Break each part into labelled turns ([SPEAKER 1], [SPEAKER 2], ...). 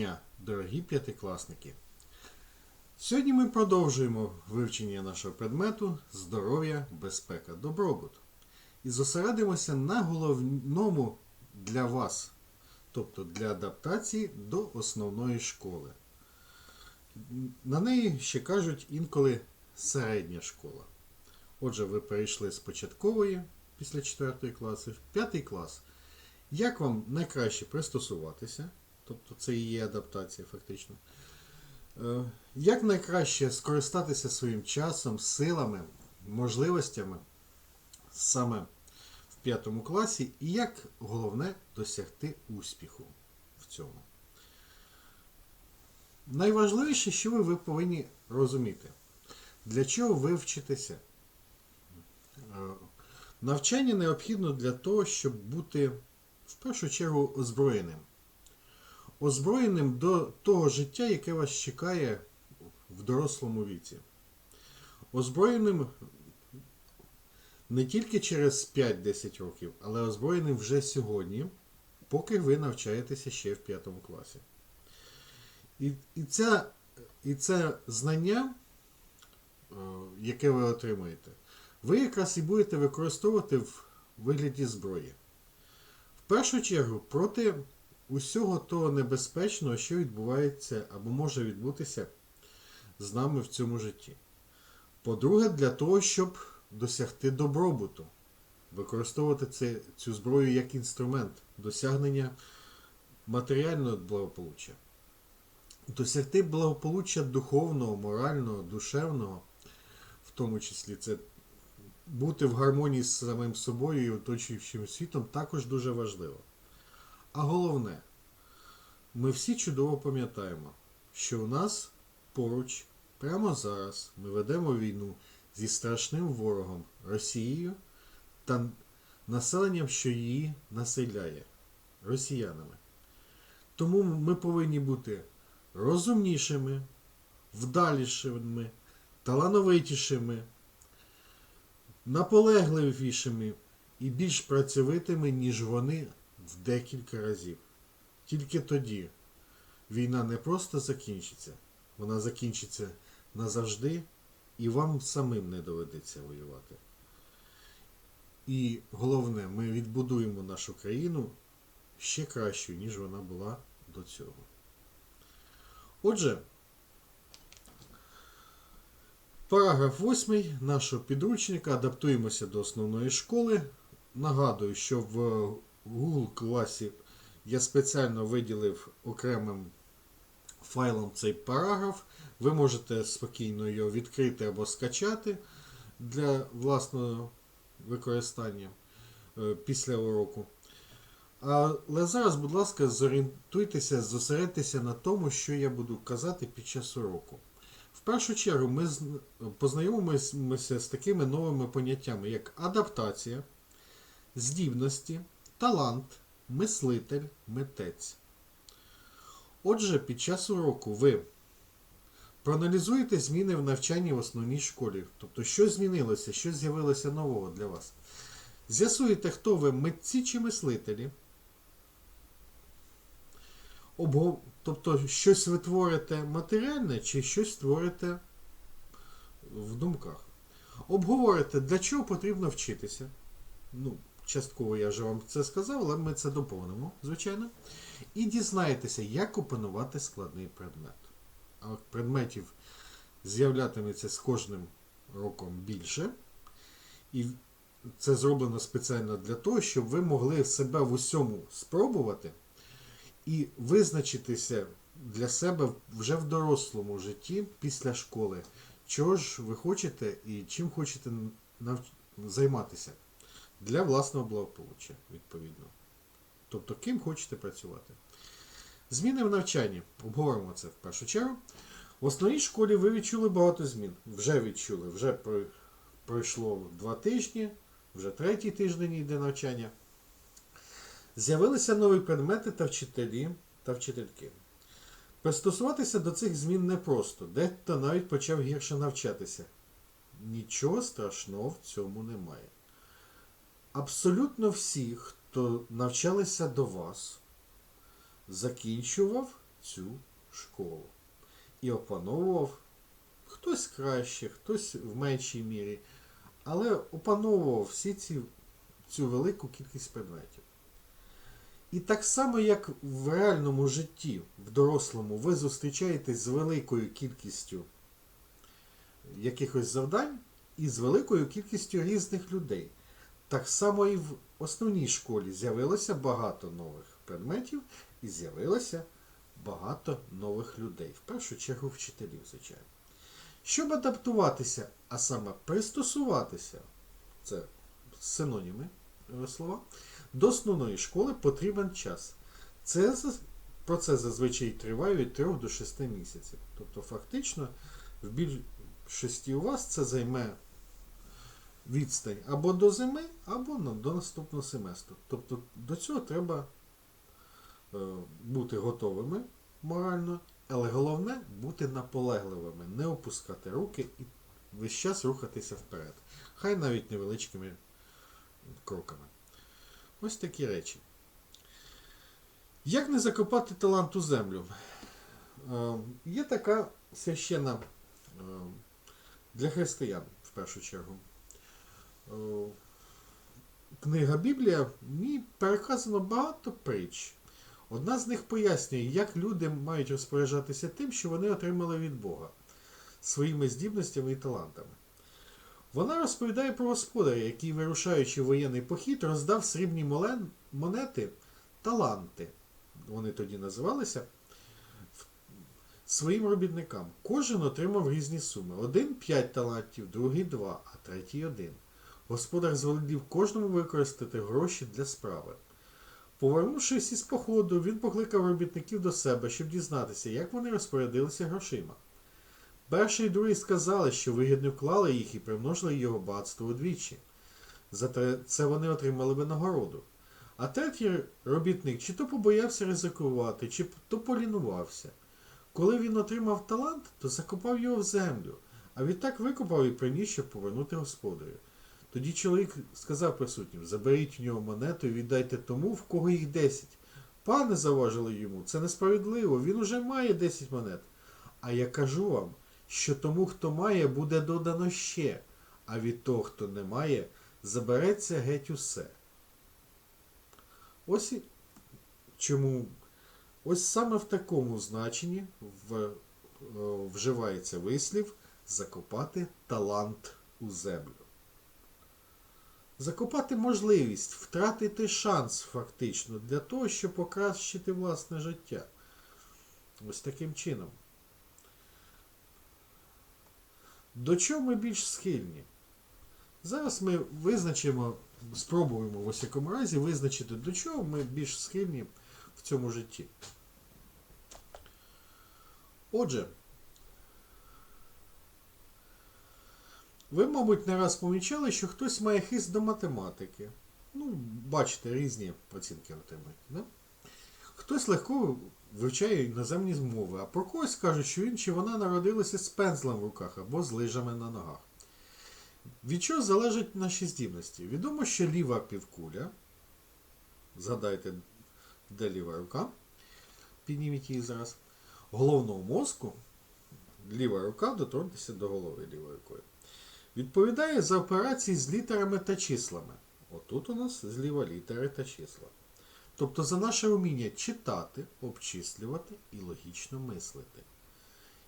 [SPEAKER 1] дня, дорогі п'ятикласники! Сьогодні ми продовжуємо вивчення нашого предмету здоров'я, безпека, добробут. І зосередимося на головному для вас, тобто для адаптації до основної школи. На неї ще кажуть інколи середня школа. Отже, ви перейшли з початкової після 4 класу в 5 клас. Як вам найкраще пристосуватися? Тобто це і є адаптація фактично. Е, Як найкраще скористатися своїм часом, силами, можливостями саме в 5 класі, і як головне досягти успіху в цьому? Найважливіше, що ви, ви повинні розуміти, для чого ви вчитеся. Е, Навчання необхідно для того, щоб бути в першу чергу озброєним. Озброєним до того життя, яке вас чекає в дорослому віці. Озброєним не тільки через 5-10 років, але озброєним вже сьогодні, поки ви навчаєтеся ще в 5 класі. І, і, ця, і це знання, е, яке ви отримуєте, ви якраз і будете використовувати в вигляді зброї. В першу чергу проти усього того небезпечного, що відбувається або може відбутися з нами в цьому житті. По-друге, для того, щоб досягти добробуту, використовувати це, цю зброю як інструмент досягнення матеріального благополуччя. Досягти благополуччя духовного, морального, душевного, в тому числі це бути в гармонії з самим собою і оточуючим світом також дуже важливо. А головне, ми всі чудово пам'ятаємо, що у нас поруч, прямо зараз, ми ведемо війну зі страшним ворогом Росією та населенням, що її населяє росіянами. Тому ми повинні бути розумнішими, вдалішими, талановитішими, наполегливішими і більш працьовитими, ніж вони в декілька разів. Тільки тоді війна не просто закінчиться, вона закінчиться назавжди, і вам самим не доведеться воювати. І головне, ми відбудуємо нашу країну ще кращою, ніж вона була до цього. Отже, параграф 8 нашого підручника адаптуємося до основної школи. Нагадую, що в Google класі я спеціально виділив окремим файлом цей параграф. Ви можете спокійно його відкрити або скачати для власного використання е, після уроку. Але зараз, будь ласка, зорієнтуйтеся, зосередьтеся на тому, що я буду казати під час уроку. В першу чергу ми познайомимося з такими новими поняттями, як адаптація, здібності, талант, мислитель, митець. Отже, під час уроку ви проаналізуєте зміни в навчанні в основній школі. Тобто, що змінилося, що з'явилося нового для вас. З'ясуєте, хто ви митці чи мислителі. Тобто, щось ви творите матеріальне чи щось творите в думках. Обговорите, для чого потрібно вчитися. Ну, частково я вже вам це сказав, але ми це доповнимо, звичайно. І дізнаєтеся, як опанувати складний предмет. А предметів з'являтиметься з кожним роком більше. І це зроблено спеціально для того, щоб ви могли себе в усьому спробувати і визначитися для себе вже в дорослому житті після школи, чого ж ви хочете і чим хочете займатися для власного благополуччя, відповідно. Тобто, ким хочете працювати. Зміни в навчанні. Обговоримо це в першу чергу. В основній школі ви відчули багато змін. Вже відчули, вже пройшло два тижні, вже третій тиждень йде навчання. З'явилися нові предмети та вчителі та вчительки. Пристосуватися до цих змін непросто, дехто навіть почав гірше навчатися. Нічого страшного в цьому немає. Абсолютно всі, хто навчалися до вас, закінчував цю школу. І опановував хтось краще, хтось в меншій мірі, але опановував всі ці, цю велику кількість предметів. І так само, як в реальному житті, в дорослому, ви зустрічаєтесь з великою кількістю якихось завдань і з великою кількістю різних людей. Так само і в основній школі з'явилося багато нових предметів і з'явилося багато нових людей. В першу чергу вчителів, звичайно. Щоб адаптуватися, а саме пристосуватися, це синоніми е, слова, до основної школи потрібен час. Це процес зазвичай триває від 3 до 6 місяців. Тобто, фактично, в більшості у вас це займе відстань або до зими, або до наступного семестру. Тобто до цього треба е, бути готовими морально, але головне бути наполегливими, не опускати руки і весь час рухатися вперед. Хай навіть невеличкими кроками. Ось такі речі. Як не закопати талант у землю? Е, Є така священна е, для християн, в першу чергу. Е, Книга Біблія, ній переказано багато притч. Одна з них пояснює, як люди мають розпоряджатися тим, що вони отримали від Бога, своїми здібностями і талантами. Вона розповідає про господаря, який, вирушаючи в воєнний похід, роздав срібні монети таланти. Вони тоді називалися своїм робітникам. Кожен отримав різні суми. Один 5 талантів, другий 2, а третій 1. Господар звелів кожному використати гроші для справи. Повернувшись із походу, він покликав робітників до себе, щоб дізнатися, як вони розпорядилися грошима. Перший і другий сказали, що вигідно вклали їх і примножили його багатство удвічі. За це вони отримали би нагороду. А третій робітник чи то побоявся ризикувати, чи то полінувався. Коли він отримав талант, то закопав його в землю, а відтак викопав і приніс, щоб повернути господарю. Тоді чоловік сказав присутнім: заберіть в нього монету і віддайте тому, в кого їх десять. Пане, заважили йому, це несправедливо, він уже має десять монет. А я кажу вам, що тому, хто має, буде додано ще, а від того, хто не має, забереться геть усе. Ось чому ось саме в такому значенні в, е, вживається вислів закопати талант у землю. Закопати можливість, втратити шанс фактично для того, щоб покращити власне життя. Ось таким чином. До чого ми більш схильні? Зараз ми визначимо, спробуємо в усякому разі визначити, до чого ми більш схильні в цьому житті. Отже, ви, мабуть, не раз помічали, що хтось має хист до математики. Ну, бачите, різні оцінки отримують. Да? Хтось легко вивчає іноземні мови, а про когось кажуть, що він чи вона народилися з пензлем в руках або з лижами на ногах. Від чого залежать наші здібності? Відомо, що ліва півкуля, згадайте, де ліва рука, підніміть її зараз, головного мозку, ліва рука доторкнутися до голови лівою рукою. Відповідає за операції з літерами та числами. Отут у нас зліва літери та числа. Тобто за наше вміння читати, обчислювати і логічно мислити.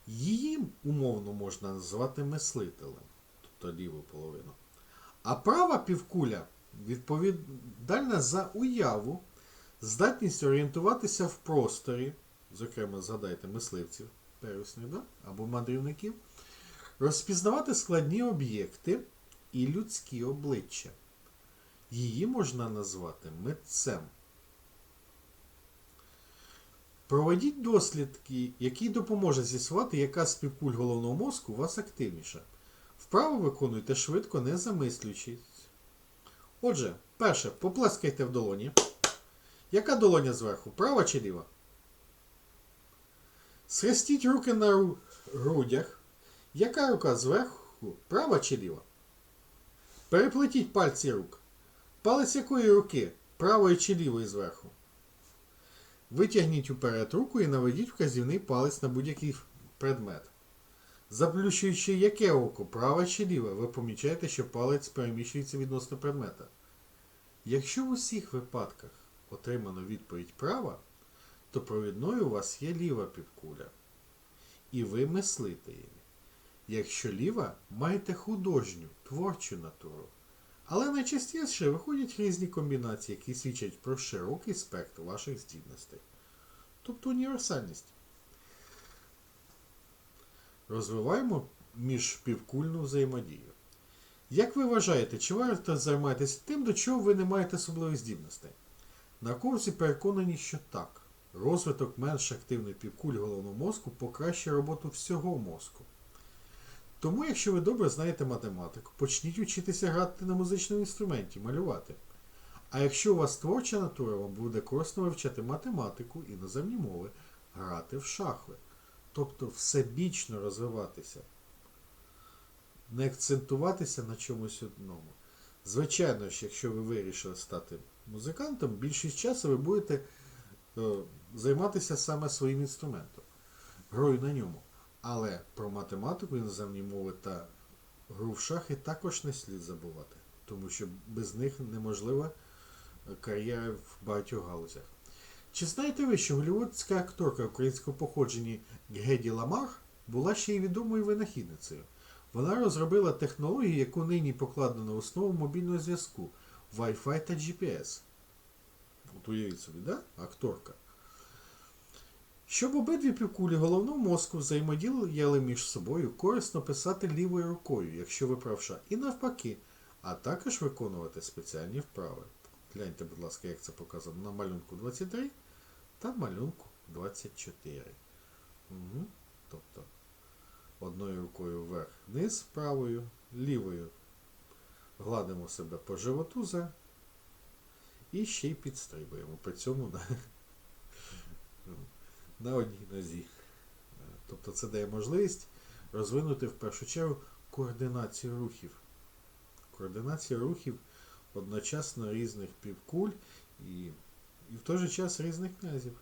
[SPEAKER 1] Її умовно можна назвати мислителем, тобто ліву половину. А права півкуля відповідальна за уяву, здатність орієнтуватися в просторі, зокрема, згадайте мисливців первісних, да? або мандрівників, розпізнавати складні об'єкти і людські обличчя. Її можна назвати митцем. Проведіть дослідки, який допоможе з'ясувати, яка з півкуль головного мозку у вас активніша. Вправо виконуйте швидко, не замислюючись. Отже, перше, поплескайте в долоні. Яка долоня зверху? Права чи ліва? Схрестіть руки на грудях. Яка рука зверху? Права чи ліва? Переплетіть пальці рук. Палець якої руки? Правої чи лівої зверху? Витягніть уперед руку і наведіть вказівний палець на будь-який предмет. Заплющуючи яке око, праве чи ліве, ви помічаєте, що палець переміщується відносно предмета. Якщо в усіх випадках отримано відповідь права, то провідною у вас є ліва півкуля. І ви мислите її. Якщо ліва, маєте художню, творчу натуру. Але найчастіше виходять різні комбінації, які свідчать про широкий спектр ваших здібностей. Тобто універсальність. Розвиваємо міжпівкульну взаємодію. Як ви вважаєте, чи варто займатися тим, до чого ви не маєте особливих здібностей? Науковці переконані, що так. Розвиток менш активної півкуль головного мозку покращує роботу всього мозку. Тому, якщо ви добре знаєте математику, почніть учитися грати на музичному інструменті, малювати. А якщо у вас творча натура, вам буде корисно вивчати математику, іноземні мови, грати в шахи. Тобто всебічно розвиватися. Не акцентуватися на чомусь одному. Звичайно ж, якщо ви вирішили стати музикантом, більшість часу ви будете е, займатися саме своїм інструментом, грою на ньому. Але про математику, іноземні мови та гру в шахи також не слід забувати, тому що без них неможлива кар'єра в багатьох галузях. Чи знаєте ви, що голівудська акторка українського походження Геді Ламар була ще й відомою винахідницею? Вона розробила технологію, яку нині покладено в основу мобільного зв'язку Wi-Fi та GPS. От уявіть собі, да? Акторка. Щоб обидві півкулі головного мозку взаємодіяли між собою, корисно писати лівою рукою, якщо ви правша, і навпаки, а також виконувати спеціальні вправи. Гляньте, будь ласка, як це показано на малюнку 23 та малюнку 24. Угу. Тобто одною рукою вверх-вниз, правою, лівою гладимо себе по животу за і ще й підстрибуємо. При цьому на, одній нозі. Тобто це дає можливість розвинути в першу чергу координацію рухів. Координація рухів одночасно різних півкуль і, і в той же час різних князів.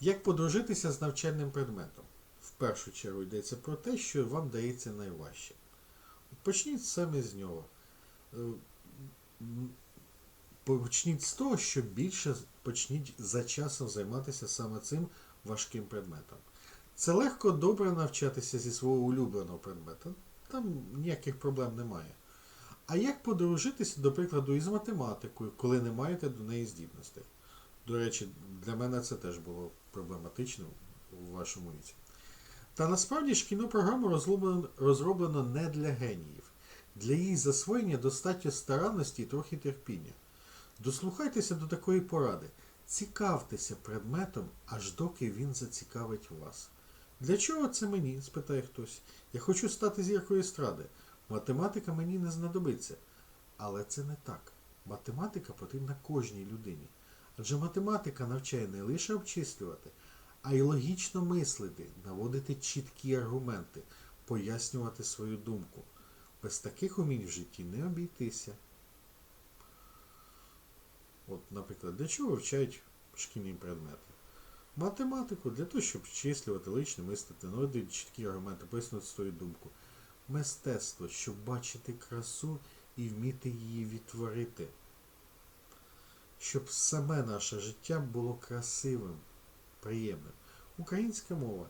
[SPEAKER 1] Як подружитися з навчальним предметом? В першу чергу йдеться про те, що вам дається найважче. Почніть саме з нього. Е, Почніть з того, що більше почніть за часом займатися саме цим важким предметом. Це легко добре навчатися зі свого улюбленого предмета. Там ніяких проблем немає. А як подружитися, до прикладу, із математикою, коли не маєте до неї здібностей? До речі, для мене це теж було проблематично у вашому віці. Та насправді шкільну програму розроблено, розроблено не для геніїв. Для її засвоєння достатньо старанності і трохи терпіння. Дослухайтеся до такої поради. Цікавтеся предметом, аж доки він зацікавить вас. Для чого це мені? спитає хтось. Я хочу стати зіркою естради. Математика мені не знадобиться. Але це не так. Математика потрібна кожній людині. Адже математика навчає не лише обчислювати, а й логічно мислити, наводити чіткі аргументи, пояснювати свою думку. Без таких умінь в житті не обійтися. От, наприклад, для чого вивчають шкільні предмети? Математику для того, щоб вчислювати, лично мислити, наводити чіткі аргументи, пояснювати свою думку. Мистецтво, щоб бачити красу і вміти її відтворити. Щоб саме наше життя було красивим, приємним. Українська мова.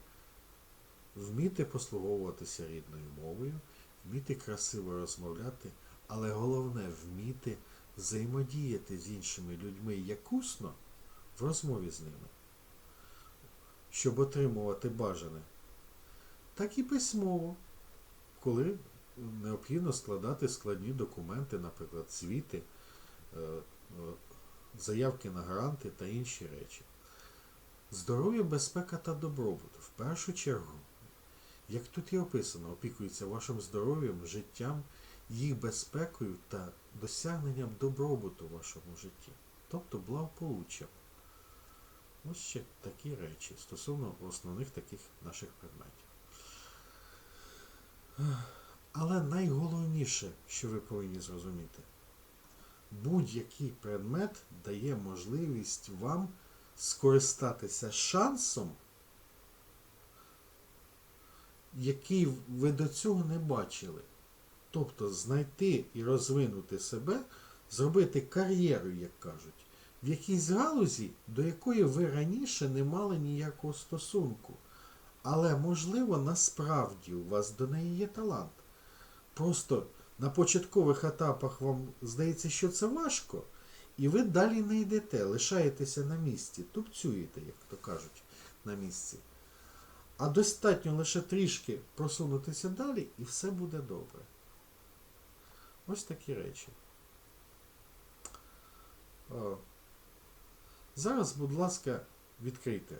[SPEAKER 1] Вміти послуговуватися рідною мовою, вміти красиво розмовляти, але головне вміти взаємодіяти з іншими людьми як усно в розмові з ними, щоб отримувати бажане, так і письмово, коли необхідно складати складні документи, наприклад, звіти, е, е, заявки на гранти та інші речі. Здоров'я, безпека та добробут. В першу чергу, як тут і описано, опікується вашим здоров'ям, життям, їх безпекою та досягненням добробуту в вашому житті, тобто благополуччям. Ось ще такі речі стосовно основних таких наших предметів. Але найголовніше, що ви повинні зрозуміти, будь-який предмет дає можливість вам скористатися шансом, який ви до цього не бачили. Тобто знайти і розвинути себе, зробити кар'єру, як кажуть, в якійсь галузі, до якої ви раніше не мали ніякого стосунку. Але, можливо, насправді у вас до неї є талант. Просто на початкових етапах вам здається, що це важко, і ви далі не йдете, лишаєтеся на місці, тупцюєте, як то кажуть, на місці. А достатньо лише трішки просунутися далі, і все буде добре. Ось такі речі. О. Зараз, будь ласка, відкрийте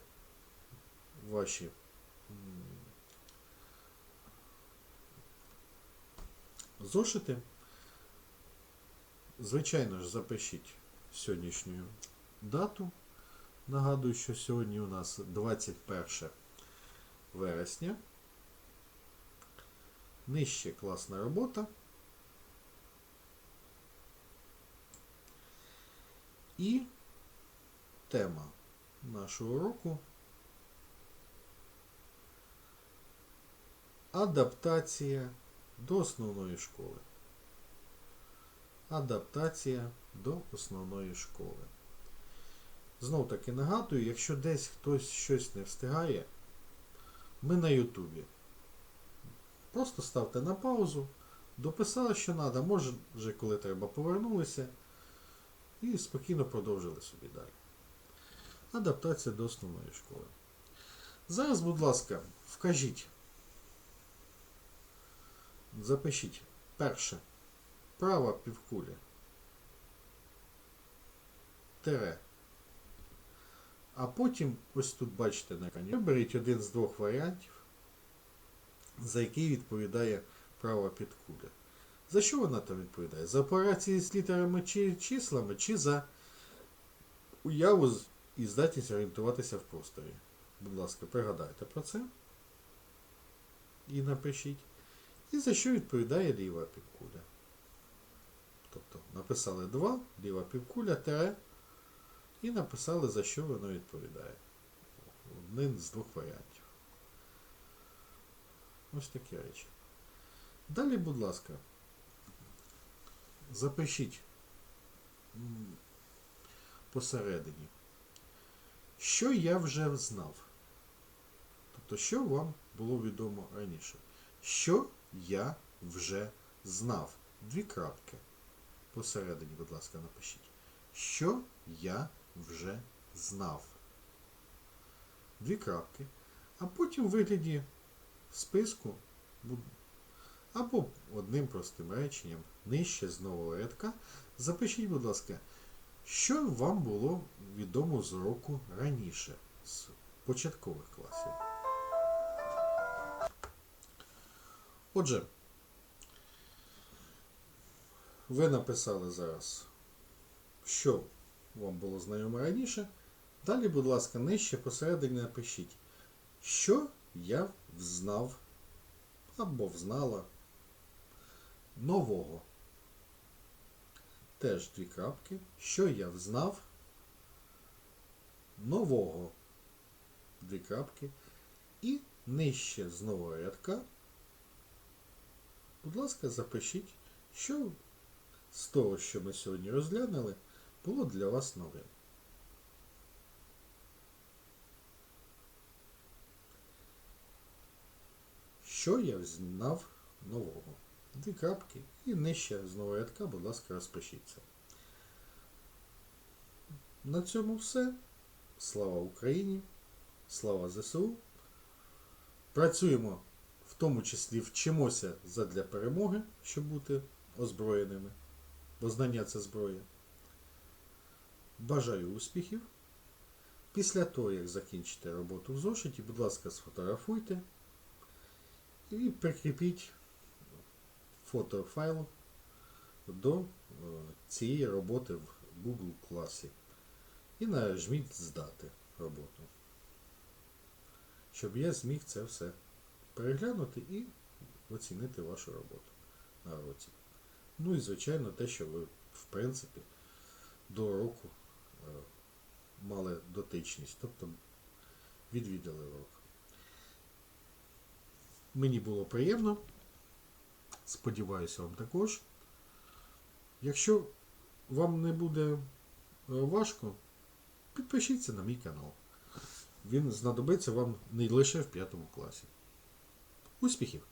[SPEAKER 1] ваші зошити. Звичайно ж, запишіть сьогоднішню дату. Нагадую, що сьогодні у нас 21 вересня. Нижче класна робота. І тема нашого уроку Адаптація до основної школи. Адаптація до основної школи. Знов таки нагадую, якщо десь хтось щось не встигає, ми на Ютубі. Просто ставте на паузу, дописали, що треба, може, вже коли треба, повернулися і спокійно продовжили собі далі. Адаптація до основної школи. Зараз, будь ласка, вкажіть. Запишіть. Перше. Права півкуля. Тере. А потім, ось тут бачите на екрані, виберіть один з двох варіантів, за який відповідає права підкуля. За що вона там відповідає? За операції з літерами чи числами, чи за уяву і здатність орієнтуватися в просторі. Будь ласка, пригадайте про це. І напишіть. І за що відповідає ліва півкуля. Тобто написали 2, ліва півкуля, тере, і написали, за що воно відповідає. Один з двох варіантів. Ось такі речі. Далі, будь ласка, запишіть посередині, що я вже знав. Тобто, що вам було відомо раніше. Що я вже знав. Дві крапки. Посередині, будь ласка, напишіть. Що я вже знав. Дві крапки. А потім в вигляді списку або одним простим реченням нижче з нового рядка запишіть, будь ласка, що вам було відомо з уроку раніше, з початкових класів. Отже, ви написали зараз, що вам було знайоме раніше. Далі, будь ласка, нижче посередині напишіть, що я взнав або взнала нового. Теж дві крапки. Що я взнав нового. Дві крапки. І нижче з нового рядка Будь ласка, запишіть, що з того, що ми сьогодні розглянули, було для вас новим. Що я знав нового? Дві крапки і нижче з нового рядка, будь ласка, розпишіться. На цьому все. Слава Україні! Слава ЗСУ! Працюємо в тому числі вчимося задля перемоги, щоб бути озброєними, бо знання це зброя. Бажаю успіхів. Після того, як закінчите роботу в зошиті, будь ласка, сфотографуйте і прикріпіть фотофайл до е, цієї роботи в Google класі. І нажміть здати роботу. Щоб я зміг це все переглянути і оцінити вашу роботу на році. Ну і, звичайно, те, що ви в принципі, до уроку е, мали дотичність, тобто відвідали урок. Мені було приємно. Сподіваюся, вам також. Якщо вам не буде е, важко, підпишіться на мій канал. Він знадобиться вам не лише в п'ятому класі. Успіхів!